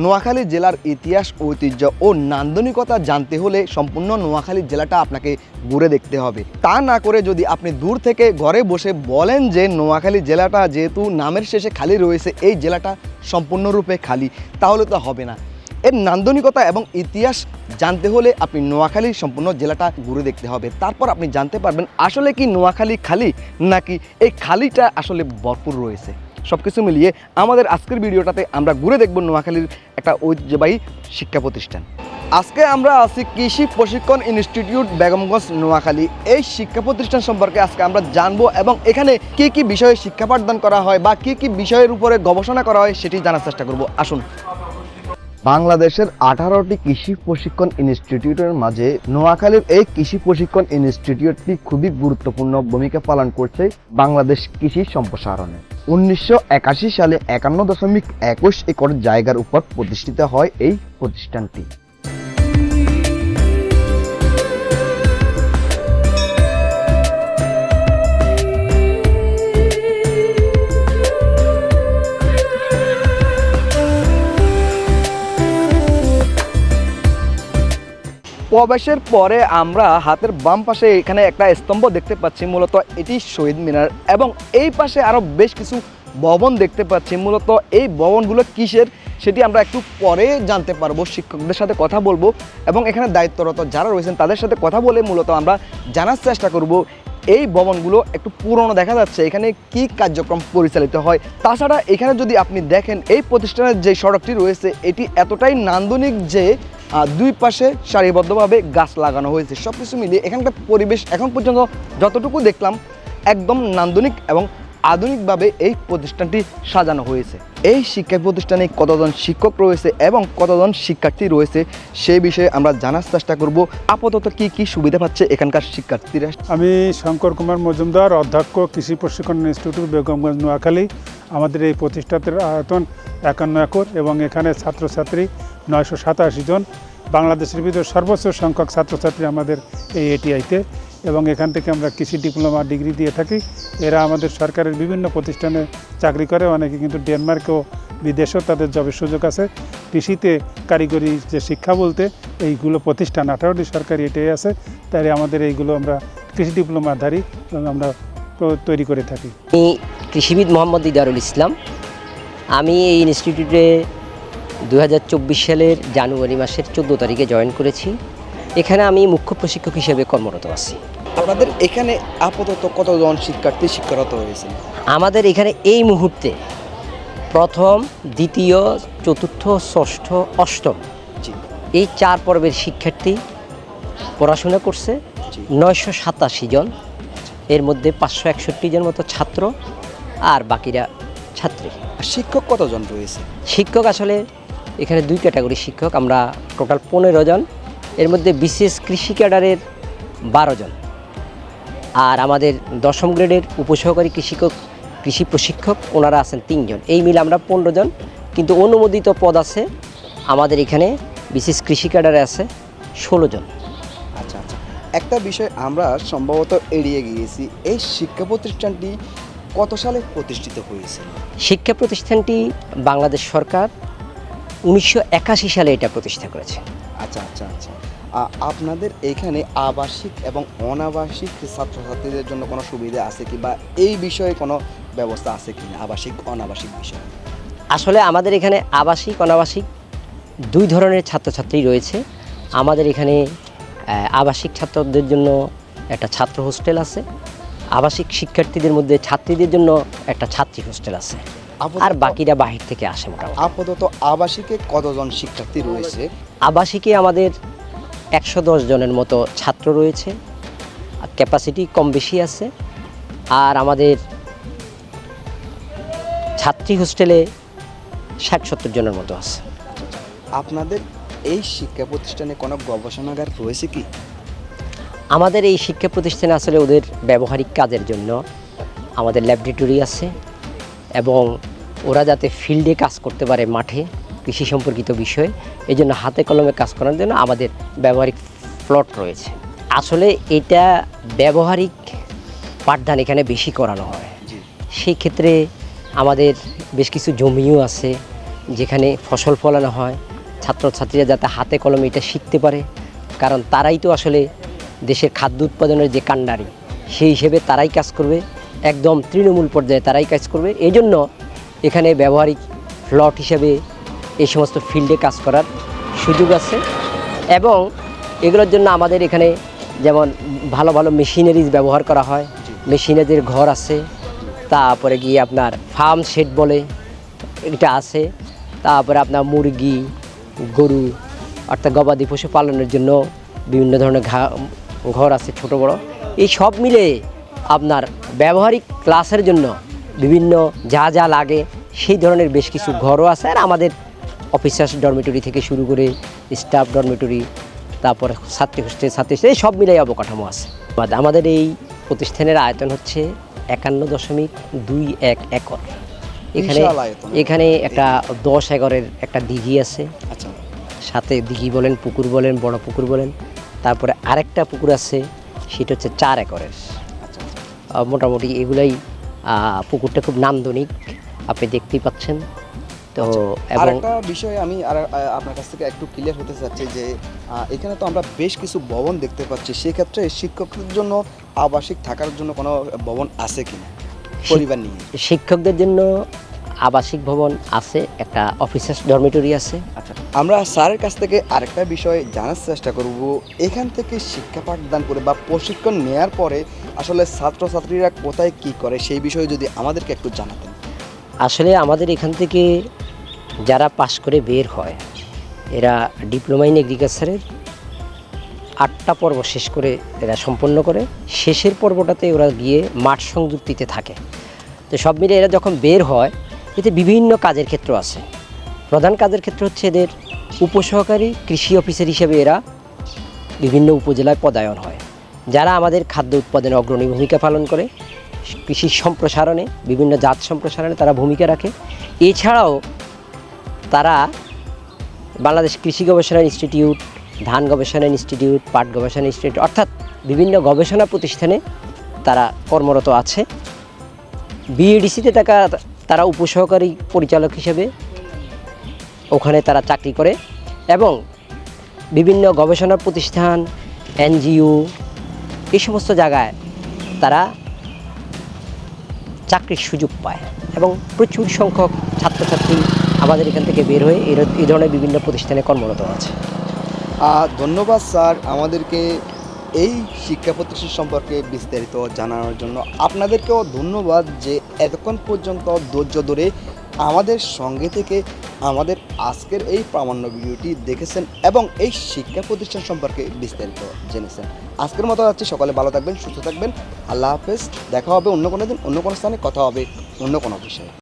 নোয়াখালী জেলার ইতিহাস, ঐতিহ্য ও নান্দনিকতা জানতে হলে সম্পূর্ণ নোয়াখালী জেলাটা আপনাকে ঘুরে দেখতে হবে। তা না করে যদি আপনি দূর থেকে ঘরে বসে বলেন যে নোয়াখালী জেলাটা যেহেতু নামের শেষে খালি রয়েছে, এই জেলাটা সম্পূর্ণরূপে খালি, তাহলে তো হবে না। এর নান্দনিকতা এবং ইতিহাস জানতে হলে আপনি নোয়াখালী সম্পূর্ণ জেলাটা ঘুরে দেখতে হবে। তারপর আপনি জানতে পারবেন আসলে কি নোয়াখালী খালি, নাকি এই খালিটা আসলে ভরপুর রয়েছে। সব কিছু মিলিয়ে আমাদের আজকের ভিডিওটাতে আমরা ঘুরে দেখব নোয়াখালীর একটা ঐতিহ্যবাহী শিক্ষা প্রতিষ্ঠান। আজকে আমরা আছি কৃষি প্রশিক্ষণ ইনস্টিটিউট বেগমগঞ্জ, নোয়াখালী। এই শিক্ষা প্রতিষ্ঠান সম্পর্কে আজকে আমরা জানব এবং এখানে কি কি বিষয়ে শিক্ষা পাঠদান করা হয় বা কি কি বিষয়ের উপরে গবেষণা করা হয় সেটি জানার চেষ্টা করব। আসুন। বাংলাদেশের আঠারোটি কৃষি প্রশিক্ষণ ইনস্টিটিউটের মাঝে নোয়াখালীর এই কৃষি প্রশিক্ষণ ইনস্টিটিউটটি খুবই গুরুত্বপূর্ণ ভূমিকা পালন করছে বাংলাদেশ কৃষি সম্প্রসারণে। উনিশশো একাশি সালে একান্ন দশমিক একুশ একর জায়গার উপর প্রতিষ্ঠিত হয় এই প্রতিষ্ঠানটি। প্রবেশের পরে আমরা হাতের বাম পাশে এখানে একটা স্তম্ভ দেখতে পাচ্ছি, মূলত এটি শহীদ মিনার। এবং এই পাশে আরও বেশ কিছু ভবন দেখতে পাচ্ছি, মূলত এই ভবনগুলো কিসের সেটি আমরা একটু পরে জানতে পারব, শিক্ষকদের সাথে কথা বলব। এবং এখানে দায়িত্বরত যারা রয়েছেন, তাদের সাথে কথা বলে মূলত আমরা জানার চেষ্টা করব, এই ভবনগুলো একটু পুরনো দেখা যাচ্ছে, এখানে কি কার্যক্রম পরিচালিত হয়? তাছাড়া এখানে যদি আপনি দেখেন, এই প্রতিষ্ঠানের যে সড়কটি রয়েছে, এটি এতটাই নান্দনিক যে দুই পাশে সারিবদ্ধভাবে গাছ লাগানো হয়েছে। সব কিছু মিলিয়ে এখানকার পরিবেশ এখন পর্যন্ত যতটুকু দেখলাম, একদম নান্দনিক এবং আধুনিকভাবে এই প্রতিষ্ঠানটি সাজানো হয়েছে। এই শিক্ষা প্রতিষ্ঠানে কতজন শিক্ষক রয়েছে এবং কতজন শিক্ষার্থী রয়েছে সেই বিষয়ে আমরা জানার চেষ্টা করব। আপাতত কি কি সুবিধা পাচ্ছে এখানকার শিক্ষার্থীরা? আমি শঙ্কর কুমার মজুমদার, অধ্যক্ষ কৃষি প্রশিক্ষণ ইনস্টিটিউট, বেগমগঞ্জ, নোয়াখালী। আমাদের এই প্রতিষ্ঠাতের আয়তন একান্ন একর এবং এখানে ছাত্রছাত্রী নয়শো সাতাশি জন বাংলাদেশের ভিতরে সর্বোচ্চ সংখ্যক ছাত্রছাত্রী আমাদের এই এটিআইতে এবং এখান থেকে আমরা কৃষি ডিপ্লোমা ডিগ্রি দিয়ে থাকি। এরা আমাদের সরকারের বিভিন্ন প্রতিষ্ঠানে চাকরি করে। অনেকে কিন্তু ডেনমার্কেও বিদেশেও তাদের জবের সুযোগ আছে। কৃষিতে কারিগরি যে শিক্ষা বলতে, এইগুলো প্রতিষ্ঠান আঠারোটি সরকারি এটাই আছে। তাই আমাদের এইগুলো আমরা কৃষি ডিপ্লোমাধারী এবং আমরা তৈরি করে থাকি। আমি কৃষিবিদ মোহাম্মদ ইদারুল ইসলাম। আমি এই ইনস্টিটিউটে দু হাজার চব্বিশ সালের জানুয়ারি মাসের চোদ্দ তারিখে জয়েন করেছি। এখানে আমি মুখ্য প্রশিক্ষক হিসেবে কর্মরত আছি। আপনাদের এখানে আপাতত কতজন শিক্ষার্থী শিক্ষারত হয়েছে? আমাদের এখানে এই মুহূর্তে প্রথম দ্বিতীয় চতুর্থ ষষ্ঠ অষ্টম এই চার পর্বের শিক্ষার্থী পড়াশোনা করছে। নয়শো সাতাশি জন। এর মধ্যে পাঁচশো একষট্টি জন মতো ছাত্র আর বাকিরা ছাত্রী। শিক্ষক কতজন রয়েছে? শিক্ষক আসলে এখানে দুই ক্যাটাগরি শিক্ষক আমরা টোটাল পনেরো জন। এর মধ্যে বিশেষ কৃষি ক্যাডারের বারো জন। আর আমাদের দশম গ্রেডের উপসহকারী কৃষিকক কৃষি প্রশিক্ষক ওনারা আছেন তিনজন এই মিলে আমরা পনেরো জন। কিন্তু অনুমোদিত পদ আছে আমাদের এখানে বিশেষ কৃষি ক্যাডারে আছে ষোলো জন। আচ্ছা আচ্ছা। একটা বিষয় আমরা সম্ভবত এড়িয়ে গিয়েছি এই শিক্ষা প্রতিষ্ঠানটি কত সালে প্রতিষ্ঠিত হয়েছে শিক্ষা প্রতিষ্ঠানটি বাংলাদেশ সরকার উনিশশো একাশি সালে এটা প্রতিষ্ঠা করেছে। আচ্ছা আচ্ছা আচ্ছা। আপনাদের এখানে আবাসিক এবং অনাবাসিক ছাত্রছাত্রীদের জন্য কোনো সুবিধা আছে কি বা এই বিষয়ে কোনো ব্যবস্থা আছে কি না? আবাসিক অনাবাসিক বিষয়ে? আসলে আমাদের এখানে আবাসিক অনাবাসিক দুই ধরনের ছাত্রছাত্রী রয়েছে। আমাদের এখানে আবাসিক ছাত্রদের জন্য একটা ছাত্র হোস্টেল আছে। আবাসিক শিক্ষার্থীদের মধ্যে ছাত্রীদের জন্য একটা ছাত্রী হোস্টেল আছে। আর বাকিরা বাহির থেকে আসে মোটামুটি। আপাতত আবাসিকে কতজন শিক্ষার্থী রয়েছে? আবাসিকে আমাদের একশো দশ জনের মতো ছাত্র রয়েছে। ক্যাপাসিটি কম বেশি আছে। আর আমাদের ছাত্রী হোস্টেলে ষাট সত্তর জনের মতো আছে। আপনাদের এই শিক্ষা প্রতিষ্ঠানে কোনো গবেষণাগার রয়েছে কি? আমাদের এই শিক্ষা প্রতিষ্ঠানে আসলে ওদের ব্যবহারিক কাজের জন্য আমাদের ল্যাবরেটরি আছে এবং ওরা যাতে ফিল্ডে কাজ করতে পারে মাঠে কৃষি সম্পর্কিত বিষয়ে এই জন্য হাতে কলমে কাজ করার জন্য আমাদের ব্যবহারিক প্লট রয়েছে। আসলে এটা ব্যবহারিক পাঠদান এখানে বেশি করানো হয়। সেই ক্ষেত্রে আমাদের বেশ কিছু জমিও আছে যেখানে ফসল ফলানো হয় ছাত্রছাত্রীরা যাতে হাতে কলমে এটা শিখতে পারে কারণ তারাই তো আসলে দেশের খাদ্য উৎপাদনের যে কাণ্ডারি সেই হিসেবে তারাই কাজ করবে একদম তৃণমূল পর্যায়ে তারাই কাজ করবে। এই জন্য এখানে ব্যবহারিক প্লট হিসেবে এই সমস্ত ফিল্ডে কাজ করার সুযোগ আছে। এবং এগুলোর জন্য আমাদের এখানে যেমন ভালো ভালো মেশিনারিজ ব্যবহার করা হয়, মেশিনারিজের ঘর আছে, তারপরে গিয়ে আপনার ফার্ম শেড বলে এটা আছে, তারপরে আপনার মুরগি, গরু, অর্থাৎ গবাদি পশু পালনের জন্য বিভিন্ন ধরনের ঘর আছে ছোট বড়। এই সব মিলে আপনার ব্যবহারিক ক্লাসের জন্য বিভিন্ন যা যা লাগে সেই ধরনের বেশ কিছু ঘরও আছে। আর আমাদের অফিসার্স ডরমিটরি থেকে শুরু করে স্টাফ ডরমিটরি তারপর ছাত্রী হোস্টেল ছাত্রী হোস্টেল এই সব মিলাই অবকাঠামো আছে। আমাদের এই প্রতিষ্ঠানের আয়তন হচ্ছে একান্ন দশমিক দুই এক একর। এখানে এখানে একটা দশ একরের একটা দিঘি আছে। আচ্ছা। সাথে দিঘি বলেন পুকুর বলেন বড় পুকুর বলেন। তারপরে আরেকটা পুকুর আছে সেটা হচ্ছে চার একরের। আচ্ছা মোটামুটি এগুলাই পুকুরটা খুব নান্দনিক আপনি দেখতেই পাচ্ছেন। তো আর এবং একটা বিষয় আমি আর আপনার কাছ থেকে একটু ক্লিয়ার হতে চাচ্ছি যে এখানে তো আমরা বেশ কিছু ভবন দেখতে পাচ্ছি। সেক্ষেত্রে শিক্ষকদের জন্য আবাসিক থাকার জন্য কোনো ভবন আছে কিনা? পরিবার নিয়ে। শিক্ষকদের জন্য আবাসিক ভবন আছে একটা অফিসার্স ডরমিটরি আছে। আচ্ছা আমরা স্যারের কাছ থেকে আরেকটা বিষয় জানার চেষ্টা করব। এখান থেকে শিক্ষা পাঠদান করে বা প্রশিক্ষণ নেয়ার পরে আসলে ছাত্রছাত্রীরা কোথায় কি করে সেই বিষয়ে যদি আমাদেরকে একটু জানাতেন। আসলে আমাদের এখান থেকে যারা পাশ করে বের হয়, এরা ডিপ্লোমা ইন এগ্রিকালচারের আটটা পর্ব শেষ করে এরা সম্পন্ন করে। শেষের পর্বটাতে ওরা গিয়ে মাঠ সংযুক্তিতে থাকে। তো সব মিলে এরা যখন বের হয়, এতে বিভিন্ন কাজের ক্ষেত্র আছে। প্রধান কাজের ক্ষেত্র হচ্ছে এদের উপসহকারী কৃষি অফিসার হিসেবে এরা বিভিন্ন উপজেলায় পদায়ন হয়। যারা আমাদের খাদ্য উৎপাদনে অগ্রণী ভূমিকা পালন করে, কৃষি সম্প্রসারণে, বিভিন্ন জাত সম্প্রসারণে তারা ভূমিকা রাখে। এছাড়াও তারা বাংলাদেশ কৃষি গবেষণা ইনস্টিটিউট, ধান গবেষণা ইনস্টিটিউট, পাট গবেষণা ইনস্টিটিউট অর্থাৎ বিভিন্ন গবেষণা প্রতিষ্ঠানে তারা কর্মরত আছে। বিএডিসিতে তারা তারা উপসহকারী পরিচালক হিসেবে ওখানে তারা চাকরি করে এবং বিভিন্ন গবেষণা প্রতিষ্ঠান, এনজিও, এই সমস্ত জায়গায় তারা চাকরির সুযোগ পায় এবং প্রচুর সংখ্যক ছাত্রছাত্রী আমাদের এখান থেকে বের হয়ে এই ধরনের বিভিন্ন প্রতিষ্ঠানে কর্মরত আছে। ধন্যবাদ স্যার আমাদেরকে এই শিক্ষা প্রতিষ্ঠান সম্পর্কে বিস্তারিত জানানোর জন্য। আপনাদেরকেও ধন্যবাদ যে এতক্ষণ পর্যন্ত ধৈর্য ধরে আমাদের সঙ্গে থেকে আমাদের আজকের এই প্রামাণ্য ভিডিওটি দেখেছেন এবং এই শিক্ষা প্রতিষ্ঠান সম্পর্কে বিস্তারিত জেনেছেন। আজকের মতো যাচ্ছি সকালে ভালো থাকবেন, সুস্থ থাকবেন। আল্লাহ হাফেজ, দেখা হবে অন্য কোনো দিন, অন্য কোনো স্থানে, কথা হবে অন্য কোনো বিষয়ে।